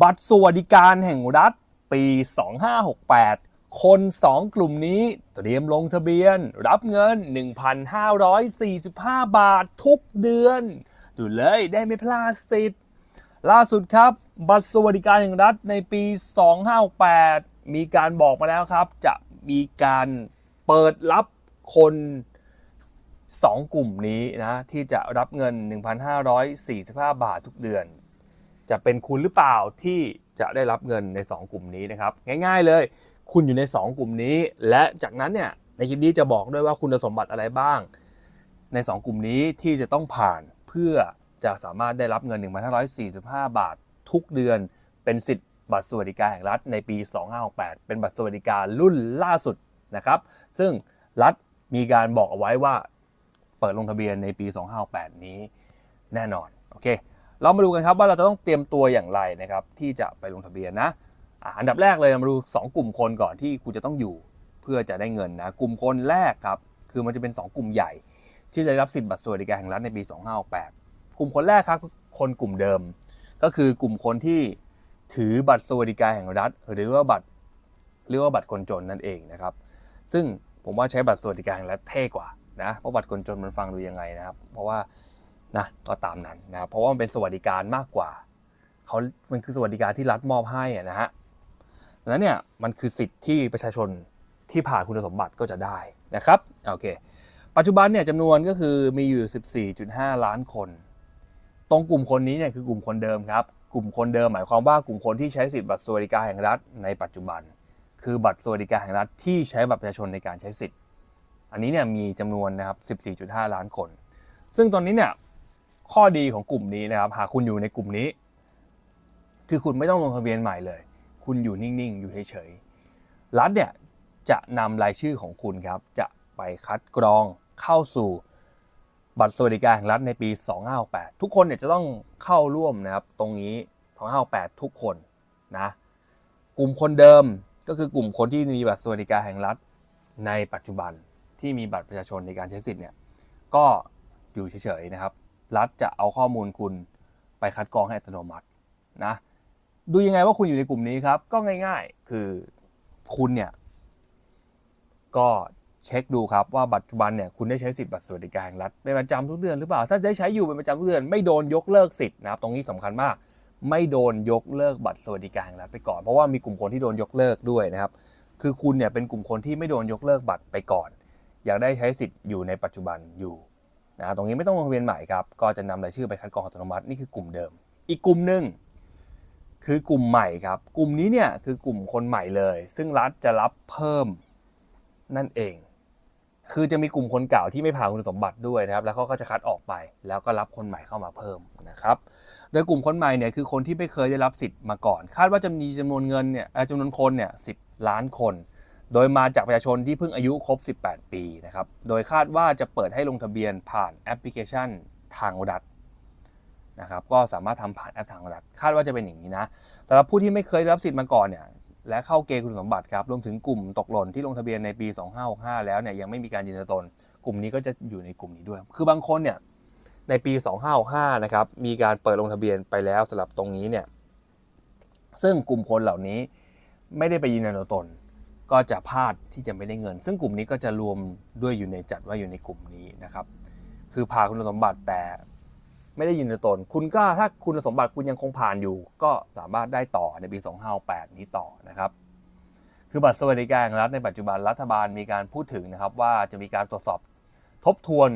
บัตรสวัสดิการแห่งรัฐปี 2568 คน 2 กลุ่มนี้เตรียมลงทะเบียน รับเงิน 1,545 บาททุกเดือน ดูเลยได้ไม่พลาดสิทธิ์ ล่าสุดครับ บัตรสวัสดิการแห่งรัฐในปี 2568 มีการบอกมาแล้วครับ จะมีการเปิดรับคน2 กลุ่มนี้นะที่จะรับเงิน 1,545 บาททุกเดือน จะเป็นคุณหรือเปล่าที่จะได้รับเงินใน 2 กลุ่มนี้นะครับ ง่าย ๆเลย คุณอยู่ใน 2 กลุ่มนี้ และจากนั้นเนี่ยในคลิปนี้จะบอกด้วยว่าคุณสมบัติอะไรบ้าง ใน 2 กลุ่มนี้ที่จะต้องผ่านเพื่อจะสามารถได้รับเงิน 1,545 บาททุกเดือนเป็นสิทธิ์บัตรสวัสดิการแห่งรัฐในปี 2568 เป็นบัตรสวัสดิการรุ่นล่าสุดนะครับ ซึ่งรัฐมีการบอกเอาไว้ว่าเปิดลงทะเบียนในปี 2568 นี้แน่นอน โอเค เรามาดูกันครับว่าเราจะต้องเตรียมตัวอย่างไรนะครับที่จะไปลงทะเบียนนะอันดับแรกเลยมาดู 2 กลุ่มคนก่อนที่คุณจะต้องอยู่เพื่อจะได้เงินนะกลุ่มคนแรกครับคือมันจะเป็น 2 กลุ่มใหญ่ ที่จะได้รับสิทธิ์บัตรสวัสดิการแห่งรัฐในปี 2568 กลุ่มคนแรกครับคนกลุ่มเดิม ก็คือกลุ่มคนที่ถือบัตรสวัสดิการแห่งรัฐ หรือว่าบัตรเรียกว่าบัตรคนจนนั่นเองนะครับ ซึ่งผมว่าใช้บัตรสวัสดิการแห่งรัฐเท่กว่านะเพราะบัตรคนจนมันฟังดูยังไงนะครับ เพราะว่า นะก็ตามนั้นนะครับเพราะว่ามันเป็นสวัสดิการมากกว่าเขามันคือสวัสดิการที่รัฐมอบให้นะฮะดังนั้นเนี่ยมันคือสิทธิ์ที่ประชาชนที่ผ่านคุณสมบัติก็จะได้นะครับโอเค ปัจจุบันเนี่ยจำนวนก็คือมีอยู่ 14.5 ล้านคน ตรงกลุ่มคนนี้เนี่ยคือกลุ่มคนเดิมครับ กลุ่มคนเดิมหมายความว่ากลุ่มคนที่ใช้สิทธิ์บัตรสวัสดิการแห่งรัฐในปัจจุบัน คือบัตรสวัสดิการแห่งรัฐที่ใช้บัตรประชาชนในการใช้สิทธิ์ อันนี้เนี่ยมีจำนวนนะครับ 14.5 ล้านคน ซึ่งตอนนี้เนี่ย ข้อดีของกลุ่มนี้นะครับ หากคุณอยู่ในกลุ่มนี้ คือคุณไม่ต้องลงทะเบียนใหม่เลย คุณอยู่นิ่งๆ อยู่เฉยๆ รัฐเนี่ยจะนำรายชื่อของคุณครับ จะไปคัดกรองเข้าสู่บัตรสวัสดิการแห่งรัฐในปี 2568 ทุกคนเนี่ยจะต้องเข้าร่วมนะครับ ตรงนี้ 2568 ทุกคนนะ กลุ่มคนเดิมก็คือกลุ่มคนที่มีบัตรสวัสดิการแห่งรัฐในปัจจุบันที่มีบัตรประชาชนในการใช้สิทธิ์เนี่ย ก็อยู่เฉยๆนะครับ รัฐจะเอาข้อมูลคุณไปคัดกรองให้อัตโนมัตินะดูยังไงว่าคุณอยู่ในกลุ่มนี้ครับ ก็ง่าย ๆ คือคุณเนี่ย ก็เช็คดูครับว่าปัจจุบันเนี่ยคุณได้ใช้สิทธิ์บัตรสวัสดิการแห่งรัฐเป็นประจำทุกเดือนหรือเปล่า ถ้าได้ใช้อยู่เป็นประจำทุกเดือนไม่โดนยกเลิกสิทธิ์นะครับ ตรงนี้สำคัญมาก ไม่โดนยกเลิกบัตรสวัสดิการแห่งรัฐไปก่อน เพราะว่ามีกลุ่มคนที่โดนยกเลิกด้วยนะครับ คือคุณเนี่ยเป็นกลุ่มคนที่ไม่โดนยกเลิกบัตรไปก่อน อยากได้ใช้สิทธิ์อยู่ในปัจจุบันอยู่ นะตรงนี้ไม่ต้องลงทะเบียนใหม่ครับ ก็จะนำรายชื่อไปคัดกรองอัตโนมัตินี่คือกลุ่มเดิม อีกกลุ่มหนึ่งคือกลุ่มใหม่ครับ กลุ่มนี้เนี่ยคือกลุ่มคนใหม่เลย ซึ่งรัฐจะรับเพิ่มนั่นเอง คือจะมีกลุ่มคนเก่าที่ไม่ผ่านคุณสมบัติด้วยนะครับ แล้วเขาก็จะคัดออกไป แล้วก็รับคนใหม่เข้ามาเพิ่มนะครับ โดยกลุ่มคนใหม่เนี่ยคือคนที่ไม่เคยได้รับสิทธิ์มาก่อน คาดว่าจะมีจำนวนเงินเนี่ยจำนวนคนเนี่ยสิล้านคน โดยมาจากประชาชนที่เพิ่งอายุครบ 18 ปีนะครับ โดยคาดว่าจะเปิดให้ลงทะเบียนผ่านแอปพลิเคชันทางรัฐนะครับ ก็สามารถทำผ่านแอปทางรัฐ คาดว่าจะเป็นอย่างนี้นะสำหรับผู้ที่ไม่เคยรับสิทธิ์มาก่อนเนี่ย และเข้าเกณฑ์คุณสมบัติครับ รวมถึงกลุ่มตกหล่นที่ลงทะเบียนในปี 2565 แล้วเนี่ยยังไม่มีการยืนยันตัวตนกลุ่มนี้ก็จะอยู่ในกลุ่มนี้ด้วย คือบางคนเนี่ยในปี 2565 นะครับ มีการเปิดลงทะเบียนไปแล้วสำหรับตรงนี้เนี่ย ซึ่งกลุ่มคนเหล่านี้ไม่ได้ไปยืนยันตัวตน ก็จะพลาดที่จะไม่ได้เงิน ซึ่งกลุ่มนี้ก็จะรวมด้วยอยู่ในจัดว่าอยู่ในกลุ่มนี้นะครับ คือผ่านคุณสมบัติแต่ไม่ได้ยืนยันตัวตน คุณก็ถ้าคุณสมบัติคุณยังคงผ่านอยู่ ก็สามารถได้ต่อในปี 2568 นี้ต่อนะครับ คือบัตรสวัสดิการแห่งรัฐในปัจจุบันรัฐบาลมีการพูดถึงนะครับ ว่าจะมีการตรวจสอบทบทวน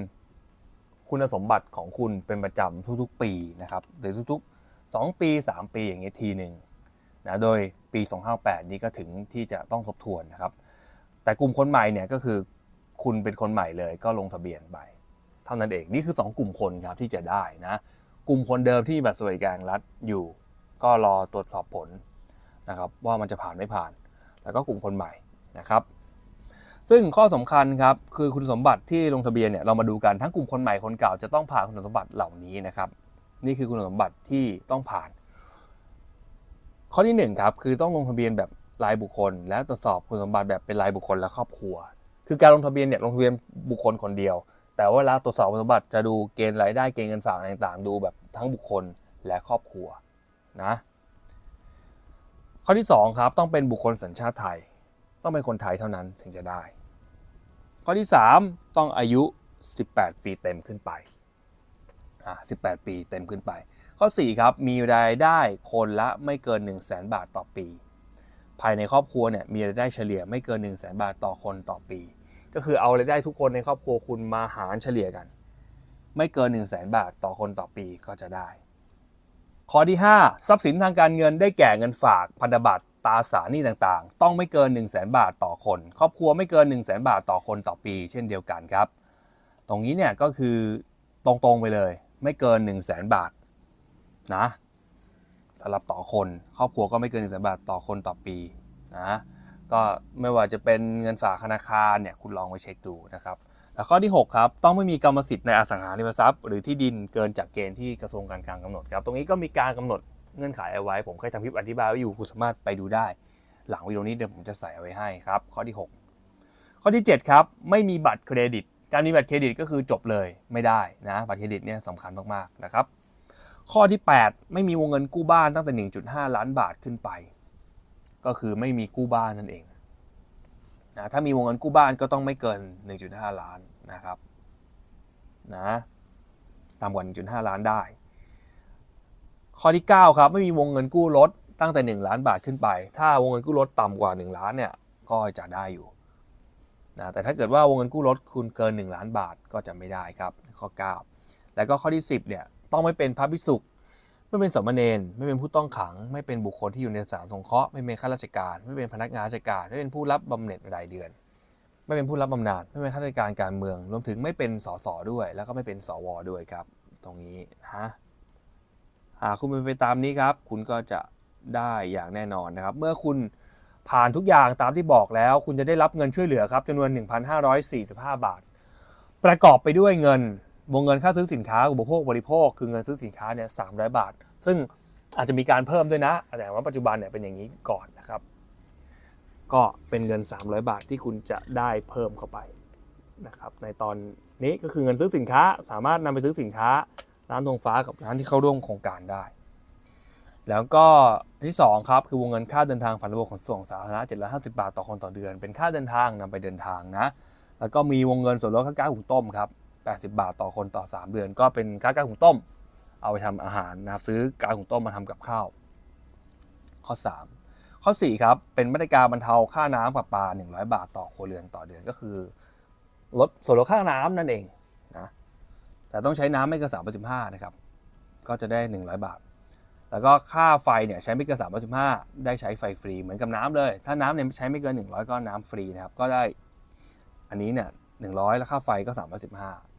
คุณสมบัติของคุณเป็นประจำทุกๆ ปีนะครับหรือทุกๆ 2 ปี 3 ปีอย่างนี้ทีหนึ่ง นะโดยปี 258 นี้ก็ถึงที่จะต้องทบทวนนะครับ แต่กลุ่มคนใหม่เนี่ยก็คือคุณเป็นคนใหม่เลยก็ลงทะเบียนไปเท่านั้นเองนี่คือ 2 กลุ่มคนครับที่จะได้นะกลุ่มคนเดิมที่บัตรสวัสดิการรัฐอยู่ ก็รอตรวจสอบผลนะครับว่ามันจะผ่านไม่ผ่าน แล้วก็กลุ่มคนใหม่นะครับ ซึ่งข้อสำคัญครับคือคุณสมบัติที่ลงทะเบียนเนี่ยเรามาดูกันทั้งกลุ่มคนใหม่คนเก่าจะต้องผ่านคุณสมบัติเหล่านี้นะครับ นี่คือคุณสมบัติที่ต้องผ่าน ข้อที่หนึ่งครับ คือต้องลงทะเบียนแบบรายบุคคล และตรวจสอบคุณสมบัติแบบเป็นรายบุคคลและครอบครัว คือการลงทะเบียนเนี่ยลงทะเบียนบุคคลคนเดียว แต่ว่าเวลาตรวจสอบคุณสมบัติจะดูเกณฑ์รายได้เกณฑ์เงินฝากต่างๆ ดูแบบทั้งบุคคลและครอบครัวนะข้อที่ 2 ครับ ต้องเป็นบุคคลสัญชาติไทย ต้องเป็นคนไทยเท่านั้นถึงจะได้ ข้อที่ 3 ต้องอายุ 18 ปีเต็มขึ้นไปอ่า18 ปีเต็มขึ้นไป ข้อ 4 ครับ มีรายได้คนละไม่เกิน 1 0 0 0 0แบาทต่อปี ภายในครอบครัวเนี่ยมีรายได้เฉลี่ยไม่เกิน 1 0 0 0 0แบาทต่อคนต่อปี ก็คือเอารายได้ทุกคนในครอบครัวคุณมาหารเฉลี่ยกัน ไม่เกิน 1 0 0 0 0แบาทต่อคนต่อปีก็จะได้ ข้อที่ 5 ทรัพย์สินทางการเงินได้แก่เงินฝากพันธบัตรตราสารหนี้ต่างๆ ต้องไม่เกิน 1 0 0 0 0แบาทต่อคน ครอบครัวไม่เกิน 1 0 0 0 0แบาทต่อคนต่อปี เช่นเดียวกันครับ ตรงนี้เนี่ยก็คือตรงๆไปเลย ไม่เกิน 1 0 0 0 0แบาท นะสำหรับต่อคนครอบครัวก็ไม่เกิน1 0 0 0 0แสนบาทต่อคนต่อปีนะก็ไม่ว่าจะเป็นเงินฝากธนาคารเนี่ยคุณลองไปเช็คดูนะครับแล้วข้อที่ 6 ครับ ต้องไม่มีกรรมสิทธิ์ในอสังหาริมทรัพย์ หรือที่ดินเกินจากเกณฑ์ที่กระทรวงการคลังกำหนดครับตรงนี้ก็มีการกำหนดเงื่อนไขเอาไว้ ผมเคยทำคลิปอธิบายไว้อยู่คุณสามารถไปดูได้ หลังวิดีโอนี้เดี๋ยวผมจะใส่เอาไว้ให้ครับข้อที่ 6 ข้อที่ 7 ครับ ไม่มีบัตรเครดิต การมีบัตรเครดิตก็คือจบเลยไม่ได้นะบัตรเครดิตเนี่ยสำคัญมากๆนะครับ ข้อที่ 8 ไม่มีวงเงินกู้บ้านตั้งแต่ 1.5 ล้านบาทขึ้นไป ก็คือไม่มีกู้บ้านนั่นเองนะถ้ามีวงเงินกู้บ้านก็ต้องไม่เกิน 1.5 ล้านนะครับนะต่ำกว่า 1.5 ล้านได้ ข้อที่ 9 ครับ ไม่มีวงเงินกู้รถตั้งแต่ 1 ล้านบาทขึ้นไป ถ้าวงเงินกู้รถต่ำกว่า 1 ล้านเนี่ยก็จะได้อยู่นะแต่ถ้าเกิดว่าวงเงินกู้รถคุณเกิน 1 ล้านบาทก็จะไม่ได้ครับ ข้อ 9 แล้วก็ข้อที่ 10เนี่ย ต้องไม่เป็นพระภิกษุไม่เป็นสมณเณรไม่เป็นผู้ต้องขัง ไม่เป็นบุคคลที่อยู่ในสถานสงเคราะห์ไม่เป็นข้าราชการ ไม่เป็นพนักงานราชการ ไม่เป็นผู้รับบำเหน็จรายเดือน ไม่เป็นผู้รับบำนาญไม่เป็นข้าราชการการเมือง รวมถึงไม่เป็นสสด้วย แล้วก็ไม่เป็นสวด้วยครับ ตรงนี้นะหากคุณเป็นไปตามนี้ครับ คุณก็จะได้อย่างแน่นอนนะครับ เมื่อคุณผ่านทุกอย่างตามที่บอกแล้ว คุณจะได้รับเงินช่วยเหลือครับจำนวน 1,545 บาท ประกอบไปด้วยเงิน วงเงินค่าซื้อสินค้าอุปโภคบริโภค คือเงินซื้อสินค้าเนี่ย300บาท ซึ่งอาจจะมีการเพิ่มด้วยนะ แต่ว่าปัจจุบันเนี่ยเป็นอย่างนี้ก่อนนะครับ ก็เป็นเงิน 300 บาทที่คุณจะได้เพิ่มเข้าไปนะครับในตอนนี้ก็คือเงินซื้อสินค้าสามารถนำไปซื้อสินค้าร้านธงฟ้ากับร้านที่เข้าร่วมโครงการได้ แล้วก็ที่2ครับคือวงเงินค่าเดินทางผ่านระบบขนส่งสาธารณะ750 บาทต่อคนต่อเดือน เป็นค่าเดินทางนำไปเดินทางนะแล้วก็มีวงเงินส่วนลดค่าก๊าซหุงต้มครับ 80 บาทต่อคนต่อ 3 เดือน ก็เป็นค่าก๊าซหุงต้ม เอาไปทำอาหารนะครับซื้อก๊าซหุงต้มมาทำกับข้าว ข้อ 3 ข้อ 4 ครับ เป็นมาตรการบรรเทาค่าน้ำประปา 100 บาทต่อครัวเรือนต่อเดือนก็คือลดส่วนลดค่าน้ำนั่นเองนะแต่ต้องใช้น้ำไม่เกิน3.5นะครับก็จะได้ 100 บาท แล้วก็ค่าไฟเนี่ยใช้ไม่เกิน3.5ได้ใช้ไฟฟรีเหมือนกับน้ำเลย ถ้าน้ำเนี่ยใช้ไม่เกิน 100 ก็น้ำฟรีนะครับก็ได้อันนี้เนี่ย100 แล้วค่าไฟก็315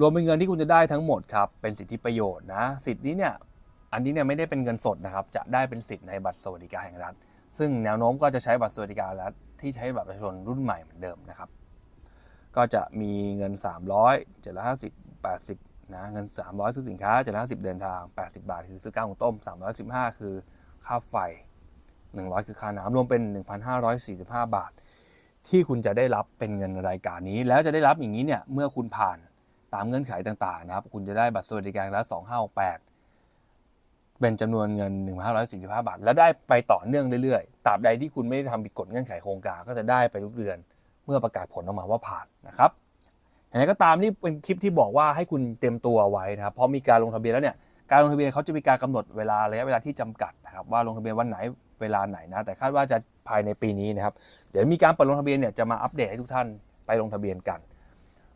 รวมเป็นเงินที่คุณจะได้ทั้งหมดครับเป็นสิทธิประโยชน์นะสิทธินี้เนี่ยอันนี้เนี่ยไม่ได้เป็นเงินสดนะครับจะได้เป็นสิทธิ์ในบัตรสวัสดิการแห่งรัฐ ซึ่งแนวโน้มก็จะใช้บัตรสวัสดิการรัฐที่ใช้บัตรประชาชนรุ่นใหม่เหมือนเดิมนะครับ ก็จะมีเงิน 300 750 80นะเงิน 300 ซื้อสินค้า 750 เดินทาง 80 บาท คือซื้อก้าวของต้ม 315 คือค่าไฟ 100 คือค่าน้ำรวมเป็น 1,545 บาท ที่คุณจะได้รับเป็นเงินรายการนี้ แล้วจะได้รับอย่างนี้เนี่ยเมื่อคุณผ่าน ตามเงื่อนไขต่างๆนะครับ คุณจะได้บัตรสวัสดิการรัฐ2568 เป็นจำนวนเงิน 1,545 บาท และได้ไปต่อเนื่องเรื่อยๆ ตราบใดที่คุณไม่ได้ทำผิดกฎเงื่อนไขโครงการก็จะได้ไปทุกเดือน เมื่อประกาศผลออกมาว่าผ่านนะครับอย่างไรก็ตามนี่เป็นคลิปที่บอกว่าให้คุณเตรียมตัวไว้นะครับ เพอมีการลงทะเบียนแล้วเนี่ย การลงทะเบียนเขาจะมีการกำหนดเวลาระยะเวลาที่จำกัดนะครับว่าลงทะเบียนวันไหนเวลาไหนนะ แต่คาดว่าจะภายในปีนี้นะครับ เดี๋ยวมีการเปิดลงทะเบียนเนี่ยจะมาอัปเดตให้ทุกท่านไปลงทะเบียนกัน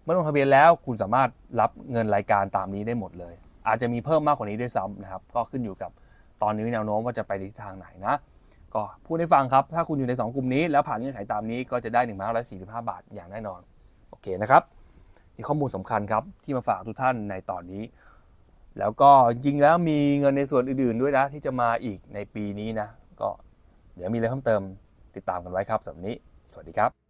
เมื่อลงทะเบียนแล้วคุณสามารถรับเงินรายการตามนี้ได้หมดเลย อาจจะมีเพิ่มมากกว่านี้ด้วยซ้ำนะครับ ก็ขึ้นอยู่กับตอนนี้แนวโน้มว่าจะไปในทิศทางไหนนะ ก็พูดให้ฟังครับ ถ้าคุณอยู่ใน 2 กลุ่มนี้ แล้วผ่านเงื่อนไขตามนี้ก็จะได้ 1 5 4 5 บาทอย่างแน่นอน โอเคนะครับนี่ข้อมูลสำคัญครับที่มาฝากทุกท่านในตอนนี้ แล้วก็จริงแล้วมีเงินในส่วนอื่นๆด้วยนะ ที่จะมาอีกในปีนี้นะ ก็เดี๋ยวมีอะไรเพิ่มเติมติดตามกันไว้ครับสำหรับวันนี้ สวัสดีครับ